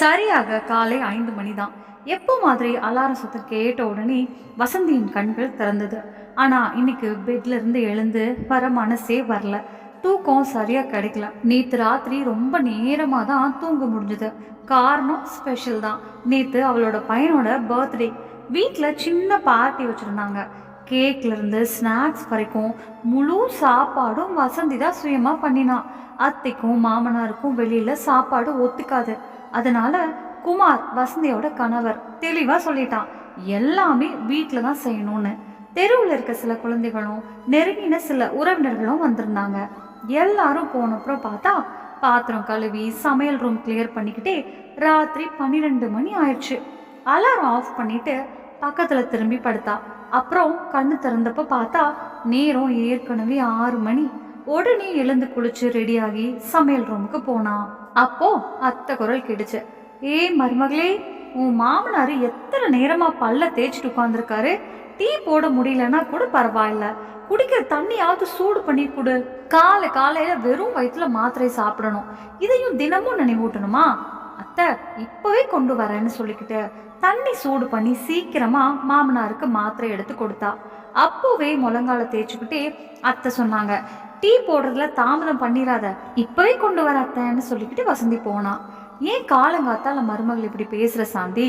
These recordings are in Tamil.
சரியாக காலை ஐந்து மணி தான் எப்போ மாதிரி அலாரம் சத்தம் கேட்ட உடனே வசந்தியின் கண்கள் திறந்தது. ஆனால் இன்னைக்கு பெட்ல இருந்து எழுந்து வர மனசே வரல. தூக்கம் சரியா கிடைக்கல. நேத்து ராத்திரி ரொம்ப நேரமாக தான் தூங்க முடிஞ்சது. காரணம் ஸ்பெஷல் தான். நேத்து அவளோட பையனோட பர்த்டே வீட்டில் சின்ன பார்ட்டி வச்சுருந்தாங்க. கேக்ல இருந்து ஸ்நாக்ஸ் வரைக்கும் முழு சாப்பாடும் வசந்தி தான் சுயமா பண்ணினான் அத்தைக்கும் மாமனாருக்கும் வெளியில சாப்பாடு ஒத்துக்காது. அதனால குமார் வசந்தியோட கணவர் தெளிவா சொல்லிட்டான் எல்லாமே வீட்டில் தான் செய்யணும்னு. தெருவில் இருக்க சில குழந்தைகளும் நெருங்கின சில உறவினர்களும் வந்திருந்தாங்க. எல்லாரும் போனப்புறம் பார்த்தா பாத்திரம் கழுவி சமையல் ரூம் கிளியர் பண்ணிக்கிட்டே ராத்திரி பன்னிரெண்டு மணி ஆயிடுச்சு. அலாரம் ஆஃப் பண்ணிட்டு பக்கத்தில் திரும்பி படுத்தா. அப்புறம் கண்ணு திறந்தப்ப பார்த்தா நேரம் ஏற்கனவே ஆறு மணி. உடனே எழுந்து குளிச்சு ரெடியாகி சமையல் ரூமுக்கு போனான் அப்போ அத்தை குரல் கேட்டுச்சு. ஏய் மருமகளே உன் மாமனார் எத்தனை நேரமா பல்ல தேய்ச்சிட்டு உட்காந்துருக்காரு டீ போட முடியலன்னா கூட பரவாயில்ல. குடிக்கிற தண்ணியாவது சூடு பண்ணி கொடு. காலை காலையில வெறும் வயிற்றுல மாத்திரை சாப்பிடணும். இதையும் தினமும் நினைவூட்டணுமா? அத்தை இப்பவே கொண்டு வரேன்னு சொல்லிக்கிட்டு தண்ணி சூடு பண்ணி சீக்கிரமா மாமனாருக்கு மாத்திரை எடுத்து கொடுத்தா. அப்போவே முழங்கால தேய்ச்சிக்கிட்டே அத்தை சொன்னாங்க டீ போடுறதுல தாமதம் பண்ணிடாத இப்பவே கொண்டு வர அத்தைன்னு சொல்லிக்கிட்டு வசந்தி போனா. ஏன் காலங்காத்தால மருமகள் இப்படி பேசுற சாந்தி?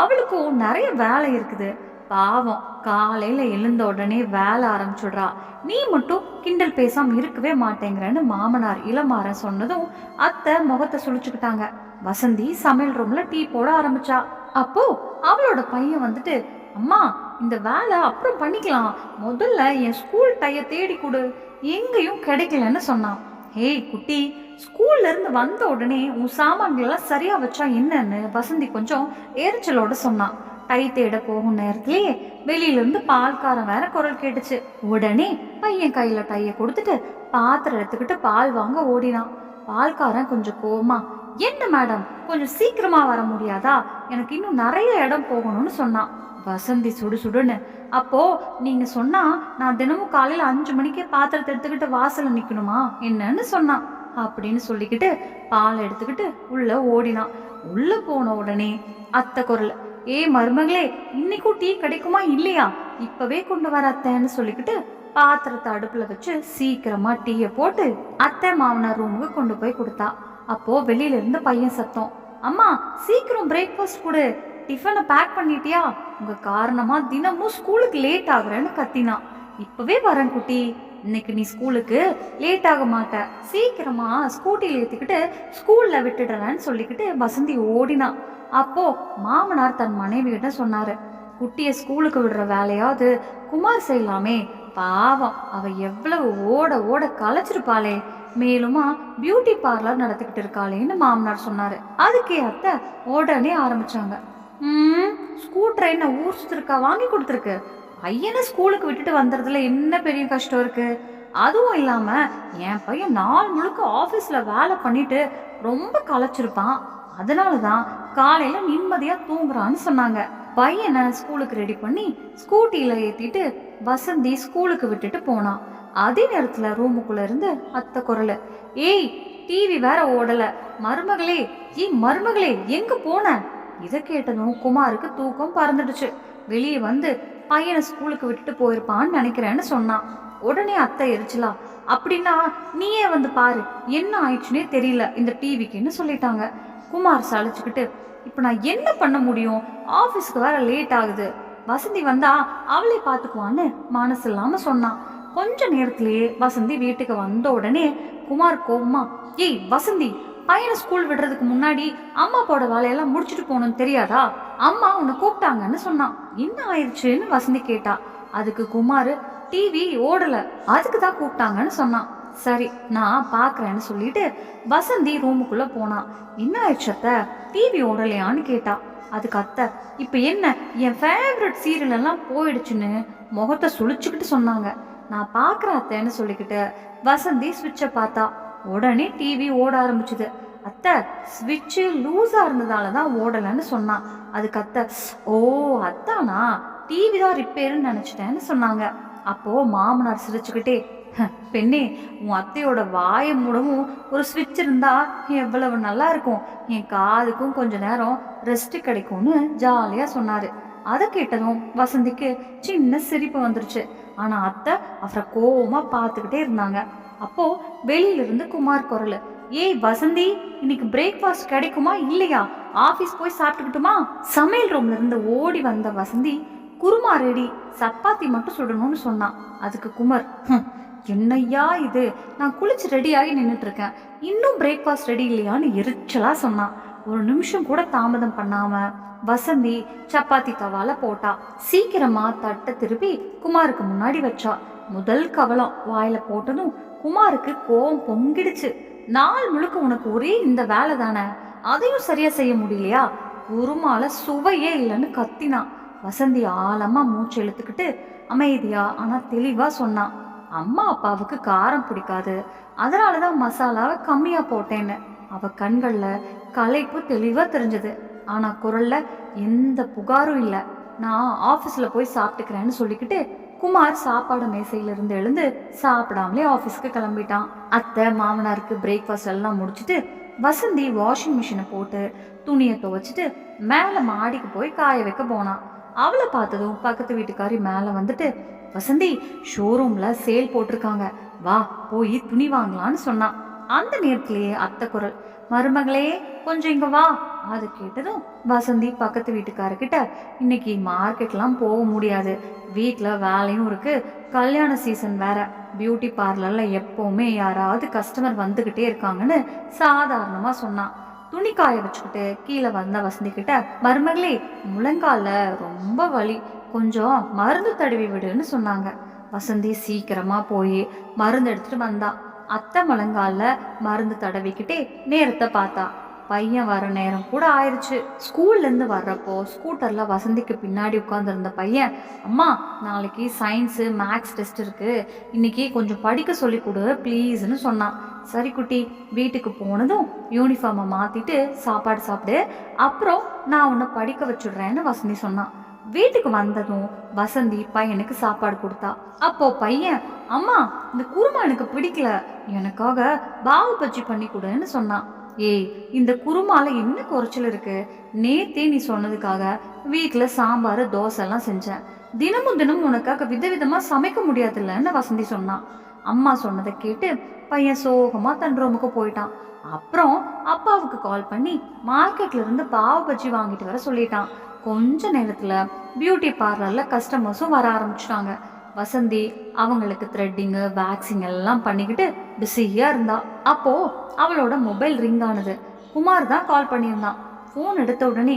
அவளுக்கும் நிறைய வேலை இருக்குது. பாவம் காலையில எழுந்த உடனே வேலை ஆரம்பிச்சுடுறா. நீ மட்டும் கிண்டல் பேசாம இருக்கவே மாட்டேங்கிறன்னு மாமனார் இளமாறன் சொன்னதும் அத்தை முகத்தை சுழிச்சுக்கிட்டாங்க. வசந்தி சமையல் ரூம்ல டீ போட ஆரம்பிச்சா. அப்போ அவளோட பையன் வந்துட்டு அம்மா இந்த வேலை அப்புறம் பண்ணிக்கலாம். முதல்ல என் ஸ்கூல் டைய தேடி கொடு. எங்கேயும் கிடைக்கலன்னு சொன்னான். ஹேய் குட்டி ஸ்கூல்ல இருந்து வந்த உடனே உன் சாமான்கள்லாம் சரியா வச்சா என்னன்னு வசந்தி கொஞ்சம் எரிச்சலோட சொன்னான். டை தேட போகும் நேரத்திலேயே வெளியில இருந்து பால்காரன் வேற குரல் கேட்டுச்சு. உடனே பையன் கையில டைய கொடுத்துட்டு பாத்திரம் எடுத்துக்கிட்டு பால் வாங்க ஓடினான். பால்காரன் கொஞ்சம் கோமா என்ன மேடம் கொஞ்சம் சீக்கிரமா வர முடியாதா? எனக்கு இன்னும் நிறைய இடம் போகணும்னு சொன்னான். வசந்தி சுடு சுடுன்னு. அப்போ நீங்க சொன்னா நான் தினமும் காலையில அஞ்சு மணிக்கே பாத்திரத்தை எடுத்துக்கிட்டு வாசல்ல நிக்கணுமா? என்னன்னு சொன்னான். அப்படின்னு சொல்லிக்கிட்டு பால் எடுத்துக்கிட்டு உள்ள ஓடினான். உள்ள போன உடனே அத்தை குரல் ஏ மருமகளே இன்னைக்கும் டீ கிடைக்குமா இல்லையா? இப்பவே கொண்டு வர அத்தைன்னு சொல்லிக்கிட்டு பாத்திரத்தை அடுப்புல வச்சு சீக்கிரமா டீயை போட்டு அத்தை மாமனார் ரூமுக்கு கொண்டு போய் கொடுத்தா. அப்போ வெளியில இருந்து பையன் சத்தம் அம்மா சீக்கிரம் பிரேக்ஃபாஸ்ட் கொடு. டிஃபனை பேக் பண்ணிட்டியா? உங்க காரணமா தினமும் ஸ்கூலுக்கு லேட் ஆகுறேன்னு கத்தினான் இப்பவே வரேன் குட்டி. இன்னைக்கு நீ ஸ்கூலுக்கு லேட் ஆக மாட்ட. சீக்கிரமா ஸ்கூட்டியில் ஏற்றிக்கிட்டு ஸ்கூல்ல விட்டுடுறேன்னு சொல்லிக்கிட்டு வசந்தி ஓடினா. அப்போ மாமனார் தன் மனைவியிட்ட சொன்னாரு குட்டியை ஸ்கூலுக்கு விடுற வேலையாவது குமார் செய்யலாமே. பாவம். அவ எவ்வளவு ஓட ஓட களைச்சிருப்பாளே மேலுமா பியூட்டி பார்லர் நடத்திக்கிட்டு இருக்காளேன்னு மாமனார் சொன்னாரு. அதுக்கே அத்தை உடனே ஆரம்பிச்சாங்க. ம் ஸ்கூட்டரை என்ன ஊர் சுத்திருக்கா? வாங்கி கொடுத்துருக்கு. பையனை ஸ்கூலுக்கு விட்டுட்டு வந்துறதுல என்ன பெரிய கஷ்டம் இருக்கு? அதுவும் இல்லாம என் பையன் நாள் முழுக்க ஆஃபீஸ்ல வேலை பண்ணிட்டு ரொம்ப களைச்சிருப்பான் அதனால தான் காலையில நிம்மதியா தூங்குறான்னு சொன்னாங்க. பையனை ஸ்கூலுக்கு ரெடி பண்ணி ஸ்கூட்டியில் ஏற்றிட்டு வசந்தி ஸ்கூலுக்கு விட்டுட்டு போனான். அதே நேரத்தில் ரூமுக்குள்ளே இருந்து அத்தை குரல் ஏய் டிவி வேற ஓடலை. மருமகளே ஏய் மருமகளே எங்கே போன? இதை கேட்டதும் குமாருக்கு தூக்கம் பறந்துடுச்சு. வெளியே வந்து பையனை ஸ்கூலுக்கு விட்டுட்டு போயிருப்பான்னு நினைக்கிறேன்னு சொன்னான். உடனே அத்தை எரிச்சலா அப்படின்னா நீயே வந்து பாரு என்ன ஆயிடுச்சுனே தெரியல இந்த டிவிக்குன்னு சொல்லிட்டாங்க. குமார் சளிச்சுக்கிட்டு இப்போ நான் என்ன பண்ண முடியும்? ஆஃபீஸ்க்கு வேற லேட் ஆகுது. வசந்தி வந்தா அவளே பார்த்துக்குவான்னு மனசு இல்லாமல் சொன்னான் கொஞ்ச நேரத்திலேயே வசந்தி வீட்டுக்கு வந்த உடனே குமார் கோவமா ஏய் வசந்தி பையனை ஸ்கூல் விடுறதுக்கு முன்னாடி அம்மா போட வேலையெல்லாம் முடிச்சுட்டு போகணும்னு தெரியாதா? அம்மா உன்னை கூப்பிட்டாங்கன்னு சொன்னான் என்ன ஆயிடுச்சுன்னு வசந்தி கேட்டா. அதுக்கு குமார் டிவி ஓடல. அதுக்கு தான் கூப்பிட்டாங்கன்னு சொன்னான் சரி நான் பார்க்குறேன்னு சொல்லிட்டு வசந்தி ரூமுக்குள்ளே போனான் என்ன ஆயிடுச்சு அத்தை? டிவி ஓடலையான்னு கேட்டா. அதுக்கு அத்தை இப்போ என்ன? என் ஃபேவரட் சீரியல் எல்லாம் போயிடுச்சுன்னு முகத்தை சுழிச்சுக்கிட்டு சொன்னாங்க. நான் பார்க்குறேன் அத்தைன்னு சொல்லிக்கிட்டு வசந்தி சுவிட்சை பார்த்தா. உடனே டிவி ஓட ஆரம்பிச்சுது. அத்தை ஸ்விட்சு லூஸாக இருந்ததால தான் ஓடலைன்னு சொன்னான் அதுக்கு அத்தை ஓ அத்தானா? டிவி தான் ரிப்பேருன்னு நினச்சிட்டேன்னு சொன்னாங்க. அப்போது மாமனார் சிரிச்சுக்கிட்டே பெண்ணே உன் அத்தையோட வாயை மூடவும் ஒரு ஸ்விட்ச் இருந்தா எவ்வளவு நல்லா இருக்கும். என் காதுக்கும் கொஞ்ச நேரம் ரெஸ்ட் கிடைக்கும்னு ஜாலியா சொன்னாரு. அதை கேட்டதும் வசந்திக்கு சின்ன சிரிப்பு வந்துருச்சு. ஆனா அத்தை அவரை கோவமா பார்த்துக்கிட்டே இருந்தாங்க. அப்போ வெளியில இருந்து குமார் குரல் ஏய் வசந்தி இன்னைக்கு பிரேக்ஃபாஸ்ட் கிடைக்குமா இல்லையா? ஆபீஸ் போய் சாப்பிட்டுக்கிட்டுமா? சமையல் ரூம்ல இருந்து ஓடி வந்த வசந்தி குருமா ரெடி சப்பாத்தி மட்டும் சுடணும்னு சொன்னான். அதுக்கு குமர் என்னையா என்னய்யா இது? நான் குளிச்சு ரெடியாகி நின்றுட்டு இருக்கேன் இன்னும் பிரேக்ஃபாஸ்ட் ரெடி இல்லையான்னு எரிச்சலாக சொன்னான் ஒரு நிமிஷம் கூட தாமதம் பண்ணாம வசந்தி சப்பாத்தி தவால போட்டா. சீக்கிரமா தட்டை திருப்பி குமாருக்கு முன்னாடி வச்சா. முதல் கவலம் வாயில போட்டதும் குமாருக்கு கோவம் பொங்கிடுச்சு. நாள் முழுக்க உனக்கு ஒரே இந்த வேலை தானே? அதையும் சரியா செய்ய முடியலையா? உருமால சுவையே இல்லைன்னு கத்தினான் வசந்தி ஆழமா மூச்சு இழுத்துக்கிட்டு அமைதியா ஆனா தெளிவா சொன்னான் அம்மா அப்பாவுக்கு காரம் பிடிக்காது. அதனாலதான் மசாலாவை கம்மியாக போட்டேன்னு. அவள் கண்களில் களைப்பு தெளிவாக தெரிஞ்சது. ஆனால் குரல்ல எந்த புகாரும் இல்லை. நான் ஆஃபீஸில் போய் சாப்பிட்டுக்கிறேன்னு சொல்லிக்கிட்டு குமார் சாப்பாடு மேசையிலிருந்து எழுந்து சாப்பிடாமலே ஆஃபீஸ்க்கு கிளம்பிட்டான். அத்தை மாமனாருக்கு பிரேக்ஃபாஸ்ட் எல்லாம் முடிச்சுட்டு வசந்தி வாஷிங் மிஷினை போட்டு துணியை துவைச்சிட்டு மேலே மாடிக்கு போய் காய வைக்க போனான். அவளை பார்த்ததும் பக்கத்து வீட்டுக்காரி மேலே வந்துட்டு வசந்தி ஷோரூமில் சேல் போட்டிருக்காங்க. வா போய் துணி வாங்கலான்னு சொன்னான் அந்த நேரத்திலேயே அத்தை குரல் மருமகளே கொஞ்சம் இங்கே வா. அது கேட்டதும் வசந்தி பக்கத்து வீட்டுக்காரர்கிட்ட இன்னைக்கு மார்க்கெட்லாம் போக முடியாது. வீட்டில் வேலையும் இருக்குது கல்யாண சீசன் வேற. பியூட்டி பார்லரில் எப்போவுமே யாராவது கஸ்டமர் வந்துக்கிட்டே இருக்காங்கன்னு சாதாரணமாக சொன்னான் துணி காய வச்சுக்கிட்டு கீழே வந்த வசந்திக்கிட்ட மருமகளே முழங்கால ரொம்ப வலி. கொஞ்சம் மருந்து தடவி விடுன்னு சொன்னாங்க. வசந்தி சீக்கிரமா போய் மருந்து எடுத்துட்டு வந்தான் அத்தை முழங்கால மருந்து தடவிக்கிட்டே நேரத்தை பார்த்தா. பையன் வர நேரம் கூட ஆயிடுச்சு ஸ்கூல்லேருந்து வர்றப்போ ஸ்கூட்டரில் வசந்திக்கு பின்னாடி உட்காந்துருந்த பையன் அம்மா நாளைக்கு சயின்ஸு மேக்ஸ் டெஸ்ட் இருக்குது இன்னைக்கு கொஞ்சம் படிக்க சொல்லி கொடு ப்ளீஸ்னு சொன்னான். சரி குட்டி வீட்டுக்கு போனதும் யூனிஃபார்மை மாற்றிட்டு சாப்பாடு சாப்பிடு. அப்புறம் நான் உன்னை படிக்க வச்சுடுறேன்னு வசந்தி சொன்னான். வீட்டுக்கு வந்ததும் வசந்தி பையனுக்கு சாப்பாடு கொடுத்தா. அப்போ பையன் அம்மா இந்த குருமா எனக்கு பிடிக்கல. எனக்காக பாவு பஜ்ஜி பண்ணி கொடுன்னு சொன்னான். ஏய் இந்த குருமால என்ன குறைச்சல் இருக்கு? நேத்தே நீ சொன்னதுக்காக வீட்டில் சாம்பார் தோசைலாம் செஞ்சேன். தினமும் தினமும் உனக்காக விதவிதமா சமைக்க முடியாதுல்லன்னு வசந்தி சொன்னான் அம்மா சொன்னதை கேட்டு பையன் சோகமா தன் ரூமுக்கு போயிட்டான். அப்புறம் அப்பாவுக்கு கால் பண்ணி மார்க்கெட்ல இருந்து பாவ பஜ்ஜி வாங்கிட்டு வர சொல்லிட்டான். கொஞ்ச நேரத்துல பியூட்டி பார்லர்ல கஸ்டமர்ஸும் வர ஆரம்பிச்சிட்டாங்க. வசந்தி அவங்களுக்கு த்ரெட்டிங்கு வேக்சிங் எல்லாம் பண்ணிக்கிட்டு பிஸியாக இருந்தா அப்போது அவளோட மொபைல் ரிங் ஆனது. குமார் தான் கால் பண்ணியிருந்தான். ஃபோன் எடுத்த உடனே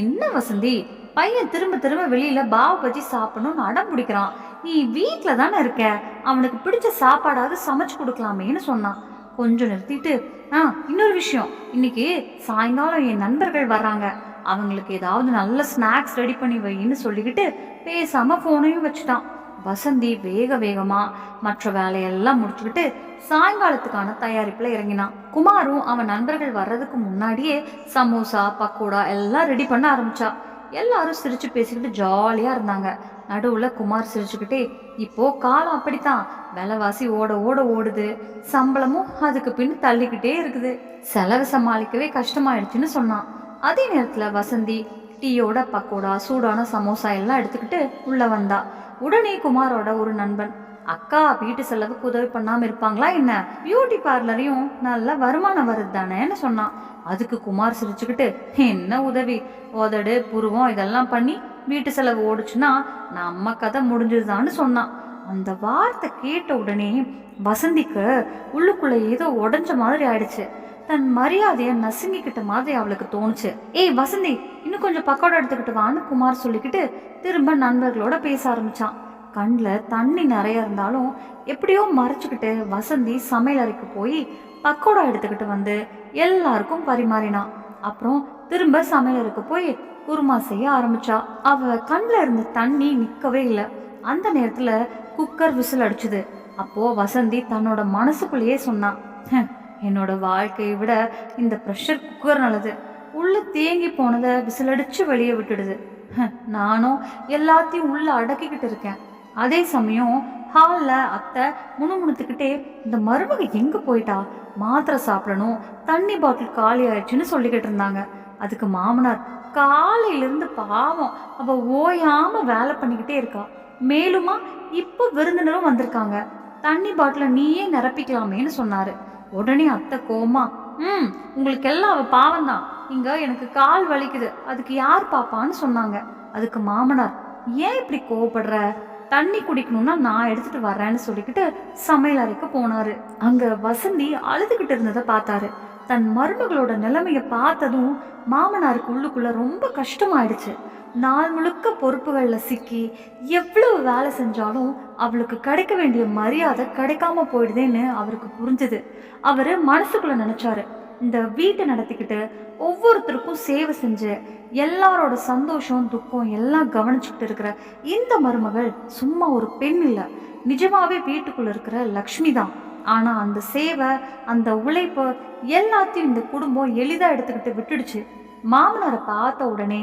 என்ன வசந்தி? பையன் திரும்ப திரும்ப வெளியில் பாவ பஜ்ஜி சாப்பிடணும்னு அடம் பிடிக்கிறான். நீ வீட்டில் தானே இருக்க? அவனுக்கு பிடிச்ச சாப்பாடாவது சமைச்சு கொடுக்கலாமேன்னு சொன்னான். கொஞ்சம் நிறுத்திட்டு ஆ இன்னொரு விஷயம். இன்னைக்கு சாயங்காலம் என் நண்பர்கள் வர்றாங்க. அவங்களுக்கு ஏதாவது நல்ல ஸ்நாக்ஸ் ரெடி பண்ணி வைன்னு சொல்லிக்கிட்டு பேசாமல் ஃபோனையும் வச்சுட்டான். வசந்தி வேக வேகமா மற்ற வேலையெல்லாம் முடிச்சுக்கிட்டு சாயங்காலத்துக்கான தயாரிப்புல இறங்கினான். குமாரும் அவன் நண்பர்கள் வர்றதுக்கு முன்னாடியே சமோசா பக்கோடா எல்லாம் ரெடி பண்ண ஆரம்பிச்சா. எல்லாரும் சிரிச்சு பேசிக்கிட்டு ஜாலியா இருந்தாங்க. நடுவுல குமார் சிரிச்சுக்கிட்டே இப்போ காலம் அப்படித்தான். விலைவாசி ஓட ஓட ஓடுது. சம்பளமும் அதுக்கு பின் தள்ளிக்கிட்டே இருக்குது. செலவு சமாளிக்கவே கஷ்டமாயிடுச்சுன்னு சொன்னான். அதே நேரத்துல வசந்தி டீயோட பக்கோடா சூடான சமோசா எல்லாம் எடுத்துக்கிட்டு உள்ள வந்தா. உடனே குமாரோட ஒரு நண்பன். அக்கா வீட்டு செலவுக்கு உதவி பண்ணாம இருப்பாங்களா என்ன? பியூட்டி பார்லரையும் நல்ல வருமானம் வருது தானேன்னு சொன்னான். அதுக்கு குமார் சிரிச்சுக்கிட்டு என்ன உதவி? உதடு புருவம் இதெல்லாம் பண்ணி வீட்டு செலவு ஓடுச்சுன்னா நம்ம கதை முடிஞ்சதுதான்னு சொன்னான். அந்த வார்த்தை கேட்ட உடனே வசந்திக்கு உள்ளுக்குள்ள ஏதோ உடஞ்ச மாதிரி ஆயிடுச்சு. தன் மரியாதைய நசுங்கிக்கிட்ட மாதிரி அவளுக்கு தோணுச்சு. ஏய் வசந்தி இன்னும் கொஞ்சம் பக்கோடா எடுத்துக்கிட்டு வான்னு குமார் சொல்லிக்கிட்டு திரும்ப நண்பர்களோட பேச ஆரம்பிச்சான். கண்ணில் தண்ணி நிறைய இருந்தாலும் எப்படியோ மறைச்சுக்கிட்டு வசந்தி சமையல் அறைக்கு போய் பக்கோடா எடுத்துக்கிட்டு வந்து எல்லாருக்கும் பரிமாறினான். அப்புறம் திரும்ப சமையலறைக்கு போய் குருமா செய்ய ஆரம்பிச்சா. அவ கண்ணில் இருந்த தண்ணி நிற்கவே இல்லை. அந்த நேரத்தில் குக்கர் விசில் அடிச்சுது. அப்போ வசந்தி தன்னோட மனசுக்குள்ளேயே சொன்னான். என்னோடய என்னோட வாழ்க்கையை விட இந்த ப்ரெஷர் குக்கர் நல்லது. உள்ளே தேங்கி போனதை விசிலடிச்சு வெளியே விட்டுடுது. நானும் எல்லாத்தையும் உள்ளே அடக்கிக்கிட்டு இருக்கேன். அதே சமயம் ஹாலில் அத்தை முணுமுணுத்துக்கிட்டே இந்த மருமக எங்கே போயிட்டா? மாத்திரை சாப்பிடணும் தண்ணி பாட்டில் காலி ஆயிடுச்சுன்னு சொல்லிக்கிட்டு இருந்தாங்க. அதுக்கு மாமனார் காலையிலேருந்து பாவம் அவள் ஓயாமல் வேலை பண்ணிக்கிட்டே இருக்கா. மேலுமா இப்போ விருந்தினரும் வந்திருக்காங்க. தண்ணி பாட்டிலை நீயே நிரப்பிக்கலாமேன்னு சொன்னார். உடனே அத்தை கோமா ம் உங்களுக்கு எல்லாம் அவள் பாவம்தான். இங்க எனக்கு கால் வலிக்குது. அதுக்கு யார் பாப்பான்னு சொன்னாங்க. அதுக்கு மாமனார் ஏன் இப்படி கோவப்படுற? தண்ணி குடிக்கணும்னா நான் எடுத்துட்டு வரேன்னு சொல்லிக்கிட்டு சமையல் அறைக்கு போனாரு. அங்க வசந்தி அழுதுகிட்டு இருந்ததை பார்த்தாரு. தன் மருமகளோட நிலைமையை பார்த்ததும் மாமனாருக்கு உள்ளுக்குள்ள ரொம்ப கஷ்டமாயிடுச்சு. நாள் முழுக்க பொறுப்புகளில் சிக்கி எவ்வளவு வேலை செஞ்சாலும் அவளுக்கு கிடைக்க வேண்டிய மரியாதை கிடைக்காம போயிடுதேன்னு அவருக்கு புரிஞ்சுது. அவர் மனசுக்குள்ள நினைச்சாரு. இந்த வீட்டை நடத்திக்கிட்டு ஒவ்வொருத்தருக்கும் சேவை செஞ்சு எல்லாரோட சந்தோஷம் துக்கம் எல்லாம் கவனிச்சுக்கிட்டு இருக்கிற இந்த மருமகள் சும்மா ஒரு பெண் இல்லை. நிஜமாவே வீட்டுக்குள்ள இருக்கிற லக்ஷ்மி தான். ஆனால் அந்த சேவை அந்த உழைப்பு எல்லாத்தையும் இந்த குடும்பம் எளிதாக எடுத்துக்கிட்டு விட்டுடுச்சு. மாமனாரை பார்த்த உடனே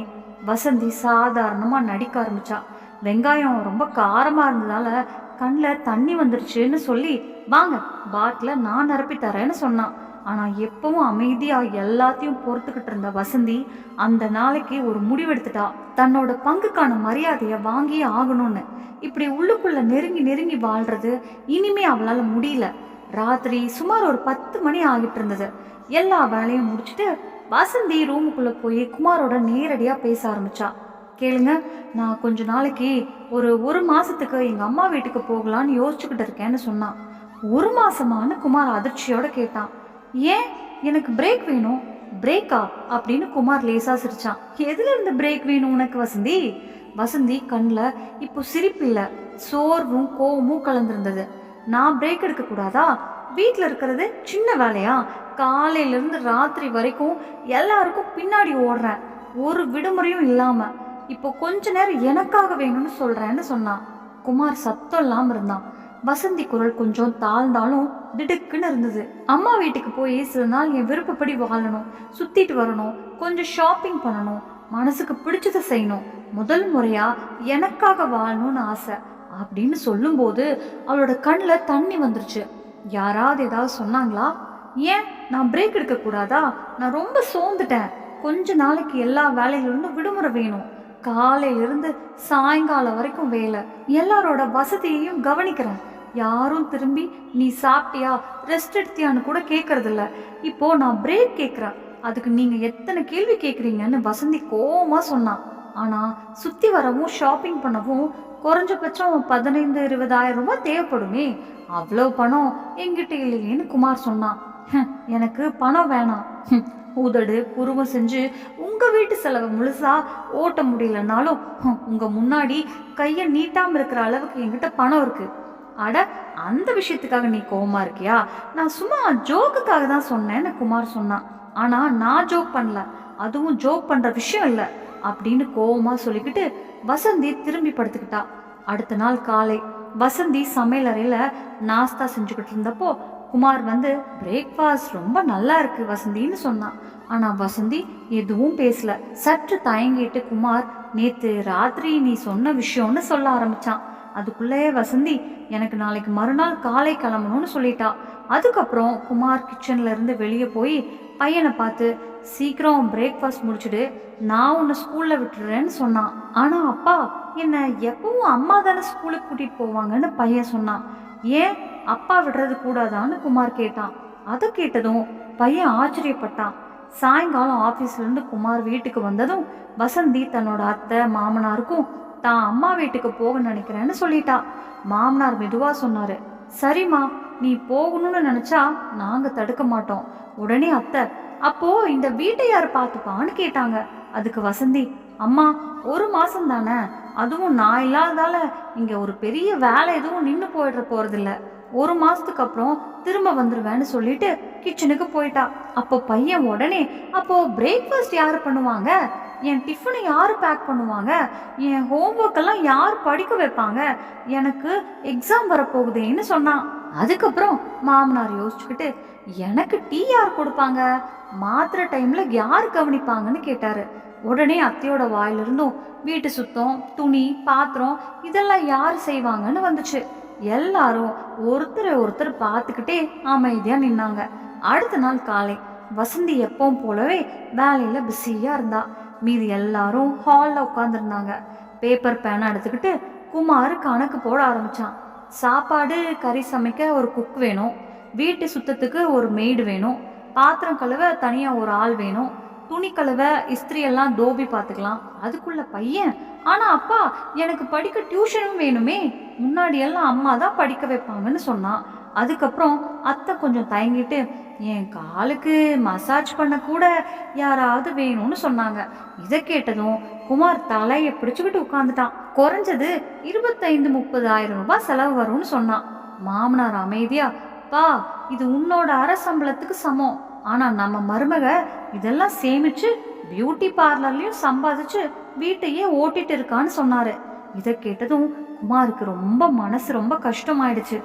வசந்தி சாதாரணமாக நடிக்க ஆரம்பிச்சா. வெங்காயம் ரொம்ப காரமாக இருந்ததால கண்ணில் தண்ணி வந்துருச்சுன்னு சொல்லி வாங்க பாட்டில் நான் நிரப்பி தரேன்னு சொன்னான். ஆனால் எப்பவும் அமைதியாக எல்லாத்தையும் பொறுத்துக்கிட்டு இருந்த வசந்தி அந்த நாளைக்கு ஒரு முடிவெடுத்துட்டா. தன்னோட பங்குக்கான மரியாதையை வாங்கியே ஆகணும்னு. இப்படி உள்ளுக்குள்ளே நெருங்கி நெருங்கி வாழ்றது இனிமே அவளால் முடியல. ராத்திரி சுமார் ஒரு பத்து மணி ஆகிட்டு இருந்தது. எல்லா வேலையும் முடிச்சுட்டு வசந்தி ரூமுக்குள்ளே போய் குமாரோட நேரடியாக பேச ஆரம்பிச்சா. கேளுங்க நான் கொஞ்ச நாளைக்கு ஒரு ஒரு மாதத்துக்கு எங்கள் அம்மா வீட்டுக்கு போகலான்னு யோசிச்சுக்கிட்டு இருக்கேன்னு சொன்னான் ஒரு மாதமானு குமார் அதிர்ச்சியோடு கேட்டான். ஏன்? எனக்கு பிரேக் வேணும். பிரேக்கா அப்படின்னு குமார் லேசாக சிரிச்சான். எதுல இருந்து பிரேக் வேணும் உனக்கு வசந்தி? வசந்தி கண்ணில் இப்போ சிரிப்பு இல்லை சோர்வும் கோவமும் கலந்துருந்தது. நான் பிரேக் எடுக்க கூடாதா? வீட்டில் இருக்கிறது சின்ன வேலையா? காலையிலேருந்து ராத்திரி வரைக்கும் எல்லாருக்கும் பின்னாடி ஓடுறேன். ஒரு விடுமுறையும் இல்லாமல் இப்போ கொஞ்ச நேரம் எனக்காக வேணும்னு சொல்கிறேன்னு சொன்னான் குமார் சத்தம் இல்லாமல் இருந்தான். வசந்தி குரல் கொஞ்சம் தாழ்ந்தாலும் திடுக்குன்னு இருந்தது. அம்மா வீட்டுக்கு போய் சில நாள் என் விருப்பப்படி வாழணும் சுற்றிட்டு வரணும் கொஞ்சம் ஷாப்பிங் பண்ணணும் மனசுக்கு பிடிச்சதை செய்யணும். முதல் முறையாக எனக்காக வாழணும்னு ஆசை. அப்படின்னு சொல்லும்போது அவளோட கண்ணில் தண்ணி வந்துருச்சு. யாராவது ஏதாவது சொன்னாங்களா? ஏன்? நான் பிரேக் எடுக்க கூடாதா நான் ரொம்ப சோர்ந்துட்டேன். கொஞ்ச நாளைக்கு எல்லா வேலையிலிருந்தும் விடுமுறை வேணும். காலையிலிருந்து சாயங்காலம் வரைக்கும் வேலை. எல்லாரோட வசதியையும் கவனிக்கிறேன். யாரும் திரும்பி நீ சாப்பிட்டியா? ரெஸ்ட் எடுத்தியான்னு கூட கேட்கறதில்ல இப்போ நான் பிரேக் கேட்குறேன் அதுக்கு நீங்க எத்தனை கேள்வி கேட்குறீங்கன்னு வசந்தி கோவமா சொன்னான். ஆனா சுத்தி வரவும் ஷாப்பிங் பண்ணவும் குறைஞ்சபட்சம் பதினைந்து இருபதாயிரம் ரூபாய் தேவைப்படுமே. அவ்வளோ பணம் என்கிட்ட இல்லையேன்னு குமார் சொன்னான். எனக்கு பணம் வேணாம். உதடு புருவம் செஞ்சு உங்க வீட்டு செலவை முழுசா ஓட்ட முடியலனாலும் உங்க முன்னாடி கையை நீட்டாம இருக்கிற அளவுக்கு என்கிட்ட பணம் இருக்கு. அட அந்த விஷயத்துக்காக நீ கோவமா இருக்கியா? நான் சும்மா ஜோக்குக்காக தான் சொன்னேன்னு குமார் சொன்னான். ஆனா நான் ஜோக் பண்ணல. அதுவும் ஜோக் பண்ற விஷயம் இல்லை. அப்படின்னு கோவமா சொல்லிக்கிட்டு வசந்தி திரும்பி படுத்துக்கிட்டா. அடுத்த நாள் காலை வசந்தி சமையல் அறையில நாஸ்தா செஞ்சுக்கிட்டு இருந்தப்போ குமார் வந்து பிரேக்ஃபாஸ்ட் ரொம்ப நல்லா இருக்கு வசந்தின்னு சொன்னான். ஆனா வசந்தி எதுவும் பேசல. சற்று தயங்கிட்டு குமார் நேத்து ராத்திரி நீ சொன்ன விஷயம்னு சொல்ல ஆரம்பிச்சான். அதுக்குள்ளேயே வசந்தி எனக்கு நாளைக்கு மறுநாள் காலை கிளம்பணும்னு சொல்லிட்டா. அதுக்கப்புறம் குமார் கிச்சன்ல இருந்து வெளியே போய் பையனை பார்த்து சீக்கிரம் பிரேக்ஃபாஸ்ட் முடிச்சுடு நான் உன்னை ஸ்கூலில் விட்டுறேன்னு சொன்னான். ஆனால் அப்பா என்னை எப்பவும் அம்மா தானே ஸ்கூலுக்கு கூட்டிகிட்டு போவாங்கன்னு பையன் சொன்னான். ஏன்? அப்பா விடுறது கூடாதான்னு குமார் கேட்டான். அதை கேட்டதும் பையன் ஆச்சரியப்பட்டான். சாயங்காலம் ஆஃபீஸ்லேருந்து குமார் வீட்டுக்கு வந்ததும் வசந்தி தன்னோட அத்தை மாமனாருக்கும் தான் அம்மா வீட்டுக்கு போக நினைக்கிறேன்னு சொல்லிட்டா. மாமனார் மெதுவாக சொன்னார் சரிம்மா நீ போகணும்னு நினச்சா நாங்கள் தடுக்க மாட்டோம். உடனே அத்தை அப்போ இந்த வீட்டை யார் பார்த்துப்பான்னு கேட்டாங்க. அதுக்கு வசந்தி அம்மா ஒரு மாசம் தானே? அதுவும் நான் இல்லாததால இங்க ஒரு பெரிய வேலை எதுவும் நின்று போயிட போறதில்ல. ஒரு மாசத்துக்கு அப்புறம் திரும்ப வந்துருவேன்னு சொல்லிட்டு கிச்சனுக்கு போயிட்டா. அப்போ பையன் உடனே அப்போ பிரேக்ஃபாஸ்ட் யார் பண்ணுவாங்க? என் டிஃபனை யார் பேக் பண்ணுவாங்க? என் ஹோம்ஒர்க் எல்லாம் யார் படிக்க வைப்பாங்க? எனக்கு எக்ஸாம் வரப்போகுதேன்னு சொன்னான். அதுக்கப்புறம் மாமனார் யோசிச்சுக்கிட்டு எனக்கு டீ யார் கொடுப்பாங்க? மாத்திரை டைம்ல யார் கவனிப்பாங்கன்னு கேட்டாரு. உடனே அத்தையோட வாயிலிருந்தும் வீட்டு சுத்தம் துணி பாத்திரம் இதெல்லாம் யார் செய்வாங்கன்னு வந்துச்சு. எல்லாரும் ஒருத்தரை ஒருத்தர் பார்த்துக்கிட்டே அமைதியா நின்னாங்க. அடுத்த நாள் காலை வசந்தி எப்பவும் போலவே வேலையில பிஸியா இருந்தா. மீதி எல்லாரும் ஹாலில் உட்காந்துருந்தாங்க பேப்பர் பேனை எடுத்துக்கிட்டு குமார் கணக்கு போட ஆரம்பிச்சான். சாப்பாடு கறி சமைக்க ஒரு குக் வேணும். வீட்டு சுத்தத்துக்கு ஒரு மெய்டு வேணும். பாத்திரம் கழுவ தனியாக ஒரு ஆள் வேணும். துணி கழுவ இஸ்திரியெல்லாம் தோபி பார்த்துக்கலாம். அதுக்குள்ள பையன். ஆனால் அப்பா எனக்கு படிக்க டியூஷனும் வேணுமே. முன்னாடியெல்லாம் அம்மா தான் படிக்க வைப்பாங்கன்னு சொன்னான். அதுக்கப்புறம் அத்தை கொஞ்சம் தயங்கிட்டு என் காலுக்கு மசாஜ் பண்ண கூட யாராவது வேணும்னு சொன்னாங்க. இதை கேட்டதும் குமார் தலையை பிடிச்சுக்கிட்டு உட்காந்துட்டான் குறைஞ்சது இருபத்தைந்து முப்பதாயிரம் ரூபாய் செலவு வரும்னு சொன்னான். மாமனார் அமைதியாக பா இது உன்னோட அரை சம்பளத்துக்கு சமம். ஆனா நம்ம மருமக இதெல்லாம் சேமிச்சு பியூட்டி பார்லர்லயும் சம்பாதிச்சு வீட்டையே ஓட்டிட்டு இருக்கான்னு சொன்னாரு. இதை கேட்டதும் குமாருக்கு ரொம்ப மனசு ரொம்ப கஷ்டமாயிடுச்சு.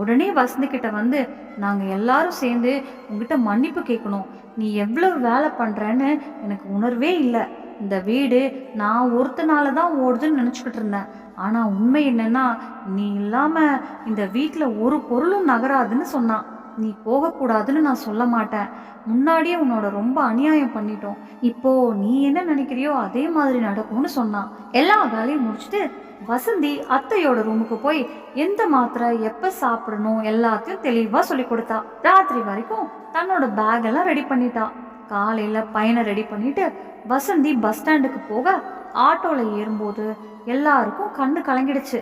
உடனே வசந்தி கிட்ட வந்து நாங்க எல்லாரும் சேர்ந்து உங்ககிட்ட மன்னிப்பு கேட்கணும் நீ எவ்வளவு வேலை பண்றேன்னு எனக்கு உணர்வே இல்லை. இந்த வீடு நான் ஒருத்தனால தான் ஓடுதுன்னு நினச்சிக்கிட்டு இருந்தேன். ஆனால் உண்மை என்னன்னா நீ இல்லாமல் இந்த வீட்டில் ஒரு பொருளும் நகராதுன்னு சொன்னான். நீ போகக்கூடாதுன்னு நான் சொல்ல மாட்டேன். முன்னாடியே உன்னோட ரொம்ப அநியாயம் பண்ணிட்டோம். இப்போ நீ என்ன நினைக்கிறியோ அதே மாதிரி நடக்கும்னு சொன்னான். எல்லா வேலையும் முடிச்சுட்டு வசந்தி அத்தையோட ரூமுக்கு போய் எந்த மாத்திரை எப்போ சாப்பிடணும் எல்லாத்தையும் தெளிவாக சொல்லி கொடுத்தா. ராத்திரி வரைக்கும் தன்னோட பேக் எல்லாம் ரெடி பண்ணிட்டா. காலையில் பையனை ரெடி பண்ணிட்டு வசந்தி பஸ் ஸ்டாண்டுக்கு போக ஆட்டோவில் ஏறும்போது எல்லாருக்கும் கண்ணு கலங்கிடுச்சு.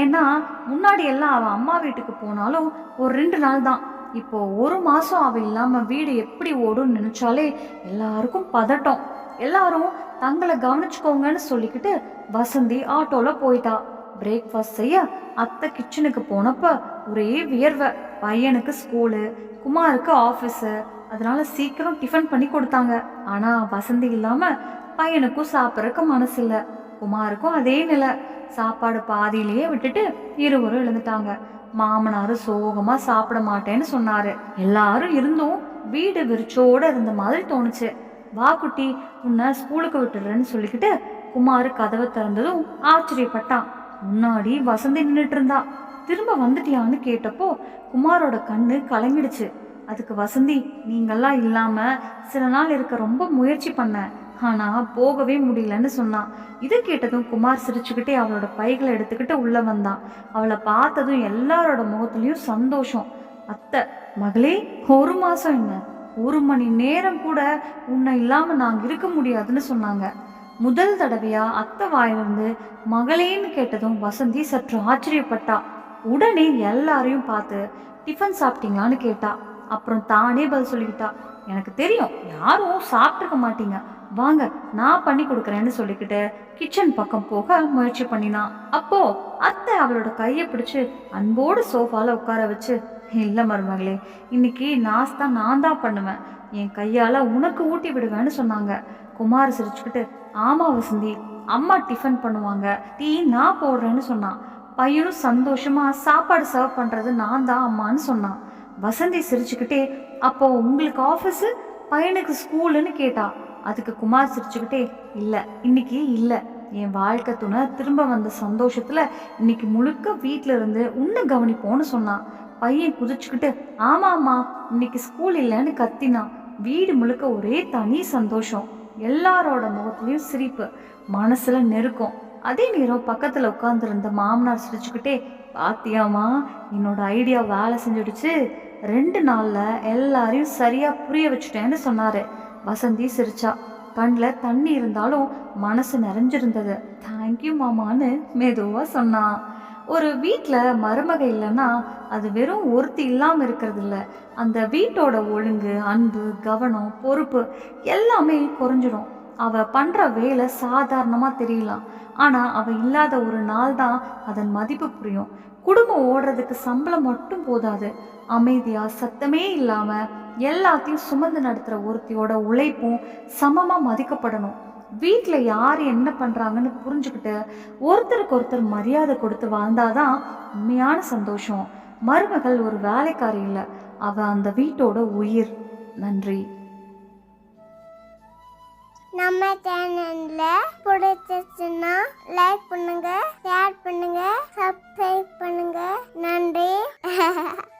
ஏன்னா முன்னாடி எல்லாம் அவள் அம்மா வீட்டுக்கு போனாலும் ஒரு ரெண்டு நாள் தான். இப்போ ஒரு மாசம் அவள் இல்லாம வீடு எப்படி ஓடும்னு நினைச்சாலே எல்லாருக்கும் பதட்டம். எல்லாரும் தங்களை கவனிச்சுக்கோங்கன்னு சொல்லிக்கிட்டு வசந்தி ஆட்டோல போயிட்டா. பிரேக்ஃபாஸ்ட் செய்ய அத்தை கிச்சனுக்கு போனப்ப ஒரே வியர்வை. பையனுக்கு ஸ்கூலு குமாருக்கு ஆஃபீஸு அதனால சீக்கிரம் டிஃபன் பண்ணி கொடுத்தாங்க. ஆனால் வசந்தி இல்லாமல் பையனுக்கும் சாப்பிட்றதுக்கு மனசு இல்லை குமாருக்கும் அதே நிலை சாப்பாடு பாதியிலேயே விட்டுட்டு இருவரும் எழுந்துட்டாங்க. மாமனாரு சோகமா சாப்பிட மாட்டேன்னு சொன்னாரு. எல்லாரும் இருந்தும் வீடு விரிச்சோட இருந்த மாதிரி தோணுச்சு. வா குட்டி உன்னை ஸ்கூலுக்கு விட்டுடுறேன்னு சொல்லிக்கிட்டு குமார் கதவை திறந்ததும் ஆச்சரியப்பட்டான். முன்னாடி வசந்தி நின்றுட்டு இருந்தா. திரும்ப வந்துட்டியான்னு கேட்டப்போ குமாரோட கண்ணு கலங்கிடுச்சு. அதுக்கு வசந்தி நீங்கள்லாம் இல்லாம சில நாள் இருக்க ரொம்ப முயற்சி பண்ணேன் ஆனா போகவே முடியலன்னு சொன்னான். இதை கேட்டதும் குமார் சிரிச்சுக்கிட்டே அவளோட பைகளை எடுத்துக்கிட்டு உள்ள வந்தான். அவளை பார்த்ததும் எல்லாரோட முகத்துலயும் சந்தோஷம். அத்தை மகளே ஒரு மாசம் என்ன? ஒரு மணி நேரம் கூட உன்னை இல்லாம நாங்க இருக்க முடியாதுன்னு சொன்னாங்க. முதல் தடவையா அத்தை வாயிலிருந்து மகளேன்னு கேட்டதும் வசந்தி சற்று ஆச்சரியப்பட்டா. உடனே எல்லாரையும் பார்த்து டிஃபன் சாப்பிட்டீங்களான்னு கேட்டா. அப்புறம் தானே பதில் சொல்லிக்கிட்டா. எனக்கு தெரியும் யாரும் சாப்பிட்டுருக்க மாட்டீங்க. வாங்க நான் பண்ணி கொடுக்குறேன்னு சொல்லிக்கிட்டு கிச்சன் பக்கம் போக முயற்சி பண்ணினான் அப்போ அத்தை அவளோட கையை பிடிச்சு அன்போடு சோஃபால உட்கார வச்சு இல்லை மருமகளே இன்னைக்கு நாஸ்தா நான் தான் பண்ணுவேன். என் கையால உனக்கு ஊட்டி விடுவேன்னு சொன்னாங்க. குமார் சிரிச்சுக்கிட்டு ஆமா வசந்தி அம்மா டிஃபன் பண்ணுவாங்க. டீ நான் போடுறேன்னு சொன்னான் பையனும் சந்தோஷமா சாப்பாடு சர்வ் பண்றது நான் தான் அம்மான்னு சொன்னான் வசந்தி சிரிச்சுக்கிட்டே அப்போ உங்களுக்கு ஆஃபீஸு பையனுக்கு ஸ்கூலுன்னு கேட்டா அதுக்கு குமார் சிரிச்சுக்கிட்டே இல்லை இன்னைக்கு இல்லை. என் வாழ்க்கை துணை திரும்ப வந்த சந்தோஷத்தில் இன்னைக்கு முழுக்க வீட்டில் இருந்து உன்னை கவனிப்போன்னு சொன்னான். பையன் குதிச்சுக்கிட்டு ஆமாம்மா இன்னைக்கு ஸ்கூல் இல்லைன்னு கத்தினான். வீடு முழுக்க ஒரே தனி சந்தோஷம். எல்லாரோட முகத்துலேயும் சிரிப்பு. மனசில் நெருக்கம். அதே நேரம் பக்கத்தில் உட்காந்துருந்த மாமனார் சிரிச்சுக்கிட்டே பாத்தியாமா என்னோட ஐடியா வேலை செஞ்சுடுச்சு. ரெண்டு நாளில் எல்லாரையும் சரியாக புரிய வச்சுட்டேன்னு சொன்னார். வசந்தி சிரிச்சா. கண்ணில் தண்ணி இருந்தாலும் மனசு நிறைஞ்சிருந்தது. தேங்க்யூ மாமான்னு மெதுவாக சொன்னான் ஒரு வீட்டில் மருமக இல்லைன்னா அது வெறும் ஒருத்தி இல்லாமல் இருக்கிறது இல்லை அந்த வீட்டோட ஒழுங்கு அன்பு கவனம் பொறுப்பு எல்லாமே குறைஞ்சிடும். அவள் பண்ணுற வேலை சாதாரணமாக தெரியலாம். ஆனால் அவள் இல்லாத ஒரு நாள் தான் அதன் மதிப்பு புரியும். குடும்பம் ஓடுறதுக்கு சம்பளம் மட்டும் போதாது. அமைதியாக சத்தமே இல்லாமல் எல்லாத்தையும் சுமந்து நடத்துகிற ஒருத்தியோட உழைப்பும் சமமாக மதிக்கப்படணும். வீட்டில் யார் என்ன பண்ணுறாங்கன்னு புரிஞ்சுக்கிட்டு ஒருத்தருக்கு ஒருத்தர் மரியாதை கொடுத்து வாழ்ந்தாதான் உண்மையான சந்தோஷம். மருமகள் ஒரு வேலைக்காரி இல்லை. அவள் அந்த வீட்டோட உயிர். நன்றி. நம்ம சேனல்ல பிடிச்சிருச்சுன்னா லைக் பண்ணுங்க ஷேர் பண்ணுங்க சப்ஸ்கிரைப் பண்ணுங்க. நன்றி.